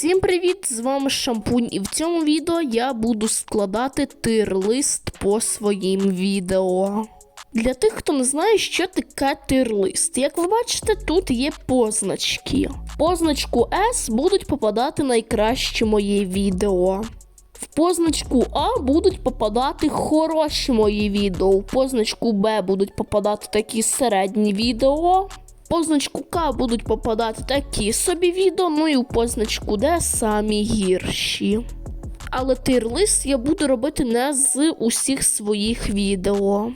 Всім привіт! З вами Шампунь, і в цьому відео я буду складати тир-лист по своїм відео. Для тих, хто не знає, що таке тир-лист. Як ви бачите, тут є позначки. Позначку S будуть попадати найкращі мої відео. В позначку А будуть попадати хороші мої відео. В позначку Б будуть попадати такі середні відео. Позначку К будуть попадати такі собі відео, ну і в позначку Д самі гірші. Але тир-лист я буду робити не з усіх своїх відео,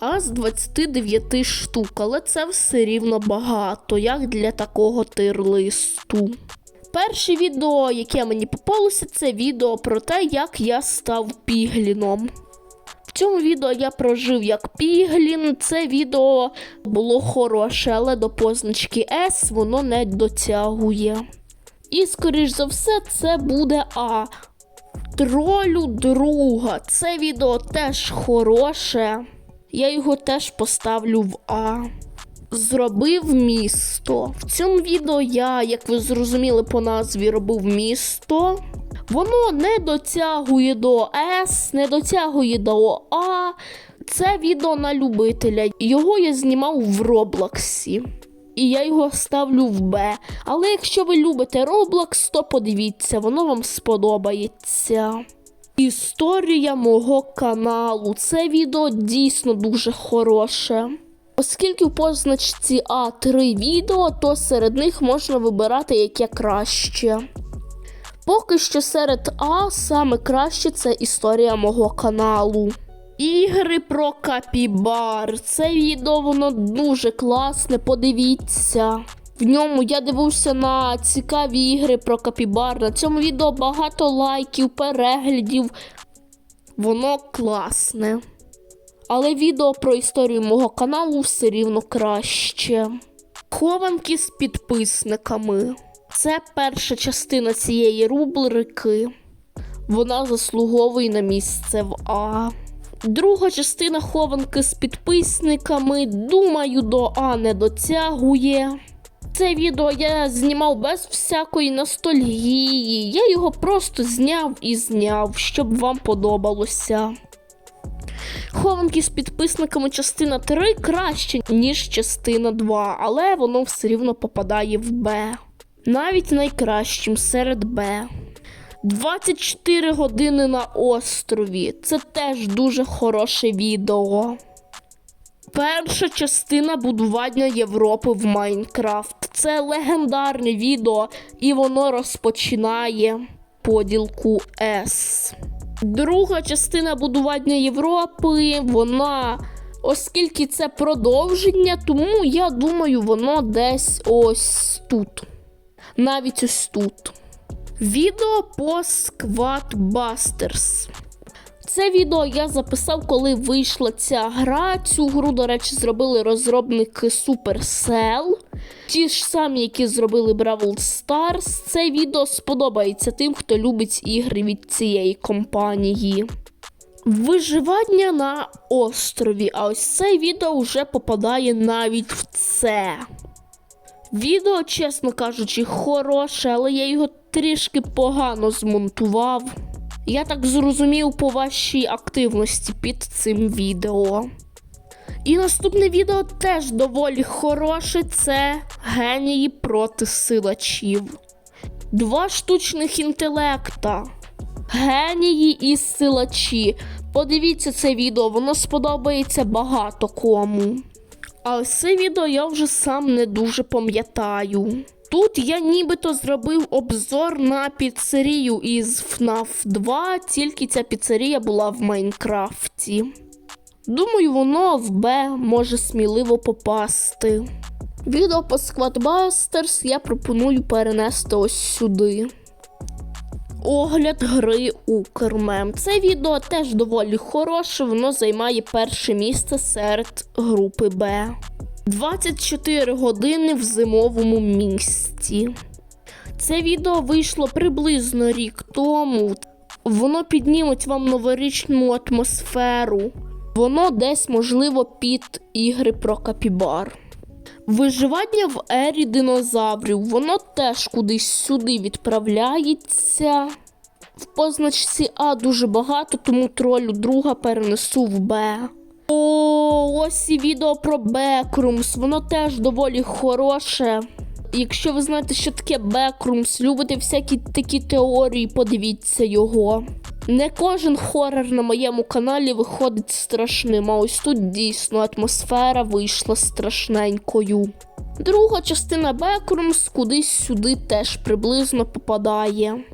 а з 29 штук. Але це все рівно багато, як для такого тир-листу. Перше відео, яке мені попалося, це відео про те, як я став пігліном. Цьому відео я прожив як піглін. Це відео було хороше, але до позначки S воно не дотягує. І, скоріш за все, це буде А. Тролю друга. Це відео теж хороше. Я його теж поставлю в А. Зробив місто. В цьому відео я, як ви зрозуміли по назві, робив місто. Воно не дотягує до С, не дотягує до А. Це відео на любителя. Його я знімав в Роблоксі. І я його ставлю в Б. Але якщо ви любите Roblox, то подивіться, воно вам сподобається. Історія мого каналу. Це відео дійсно дуже хороше. Оскільки в позначці А3 відео, то серед них можна вибирати яке краще. Поки що серед А саме краще це історія мого каналу. Ігри про капібар. Це відео воно дуже класне, подивіться. В ньому я дивився на цікаві ігри про капібар. На цьому відео багато лайків, переглядів. Воно класне. Але відео про історію мого каналу все рівно краще. Хованки з підписниками. Це перша частина цієї рубрики. Вона заслуговує на місце в А. Друга частина хованки з підписниками. Думаю, до А не дотягує. Це відео я знімав без всякої ностальгії. Я його просто зняв і зняв, щоб вам подобалося. Хованки з підписниками частина 3 краще, ніж частина 2, але воно все рівно попадає в Б. Навіть найкращим серед Б. 24 години на острові. Це теж дуже хороше відео. Перша частина будування Європи в Майнкрафт. Це легендарне відео, і воно розпочинає поділку С. Друга частина будування Європи, вона, оскільки це продовження, тому я думаю, воно десь ось тут. Навіть ось тут. Відео по Squad Busters. Це відео я записав, коли вийшла ця гра. Цю гру, до речі, зробили розробники Supercell. Ті ж самі, які зробили Бравл Stars. Це відео сподобається тим, хто любить ігри від цієї компанії. Виживання на острові. А ось це відео вже попадає навіть в це. Відео, чесно кажучи, хороше, але я його трішки погано змонтував. Я так зрозумів по вашій активності під цим відео. І наступне відео теж доволі хороше це генії проти силачів. Два штучних інтелекта. Генії і силачі. Подивіться це відео, воно сподобається багато кому. А це відео я вже сам не дуже пам'ятаю. Тут я нібито зробив обзор на піцерію із FNAF 2, тільки ця піцерія була в Майнкрафті. Думаю, воно в Б може сміливо попасти. Відео по Squadbusters я пропоную перенести ось сюди. Огляд гри Укрмем. Це відео теж доволі хороше, воно займає перше місце серед групи Б. 24 години в зимовому місті. Це відео вийшло приблизно рік тому. Воно підніметь вам новорічну атмосферу. Воно десь, можливо, під ігри про капібар. Виживання в ері динозаврів. Воно теж кудись сюди відправляється. В позначці А дуже багато, тому тролю друга перенесу в Б. О, ось і відео про Бекрумс. Воно теж доволі хороше. Якщо ви знаєте, що таке Бекрумс, любите всякі такі теорії, подивіться його. Не кожен хорор на моєму каналі виходить страшним, а ось тут дійсно атмосфера вийшла страшненькою. Друга частина Бекрумс кудись сюди теж приблизно попадає.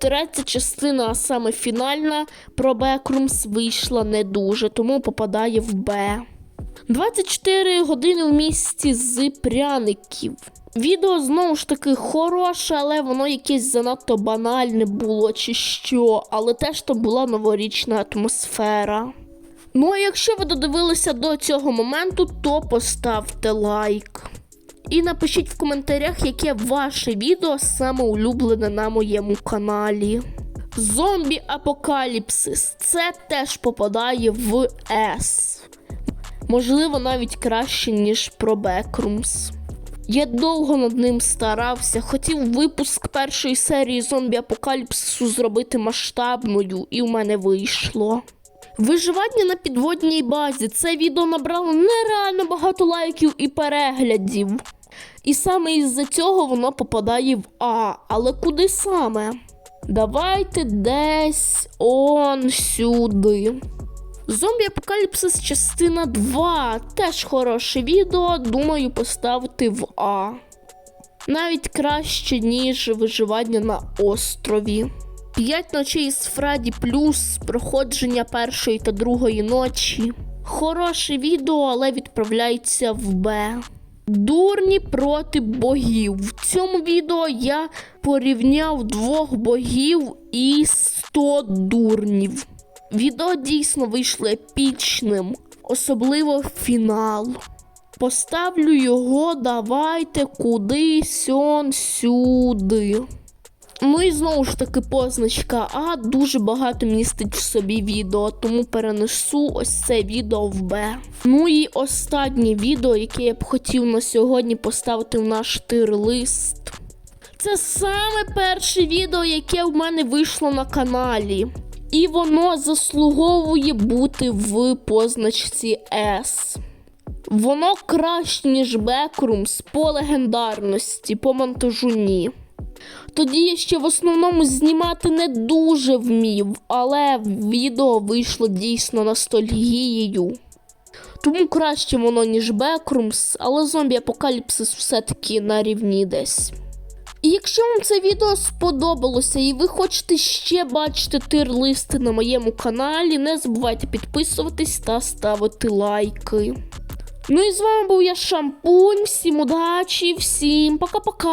Третя частина, а саме фінальна, про Бекрумс вийшла не дуже, тому попадає в Б. 24 години в місті з пряників. Відео знову ж таки хороше, але воно якесь занадто банальне було чи що, але теж там була новорічна атмосфера. Ну а якщо ви додивилися до цього моменту, то поставте лайк. І напишіть в коментарях, яке ваше відео саме улюблене на моєму каналі. Зомбі Апокаліпсис. Це теж попадає в С. Можливо, навіть краще, ніж про Бекрумс. Я довго над ним старався, хотів випуск першої серії зомбі Апокаліпсису зробити масштабною, і в мене вийшло. Виживання на підводній базі. Це відео набрало нереально багато лайків і переглядів. І саме із-за цього воно попадає в А. Але куди саме? Давайте десь он сюди. Зомбі Апокаліпсис частина 2. Теж хороше відео. Думаю, поставити в А. Навіть краще, ніж виживання на острові. П'ять ночей з Фредді плюс проходження першої та другої ночі. Хороше відео, але відправляється в Б. Дурні проти богів. В цьому відео я порівняв двох богів і 100 дурнів. Відео дійсно вийшло епічним, особливо фінал. Поставлю його, давайте кудись он сюди. Ну і знову ж таки позначка А дуже багато містить в собі відео, тому перенесу ось це відео в Б. Ну і останнє відео, яке я б хотів на сьогодні поставити в наш тир-лист. Це саме перше відео, яке в мене вийшло на каналі. І воно заслуговує бути в позначці S. Воно краще, ніж Бекрумс по легендарності, по монтажу ні. Тоді я ще в основному знімати не дуже вмів, але відео вийшло дійсно ностальгією. Тому краще воно, ніж Бекрумс, але зомбі Апокаліпсис все-таки на рівні десь. І якщо вам це відео сподобалося і ви хочете ще бачити тир-листи на моєму каналі, не забувайте підписуватись та ставити лайки. Ну і з вами був я Шампунь. Всім удачі, всім пока-пока.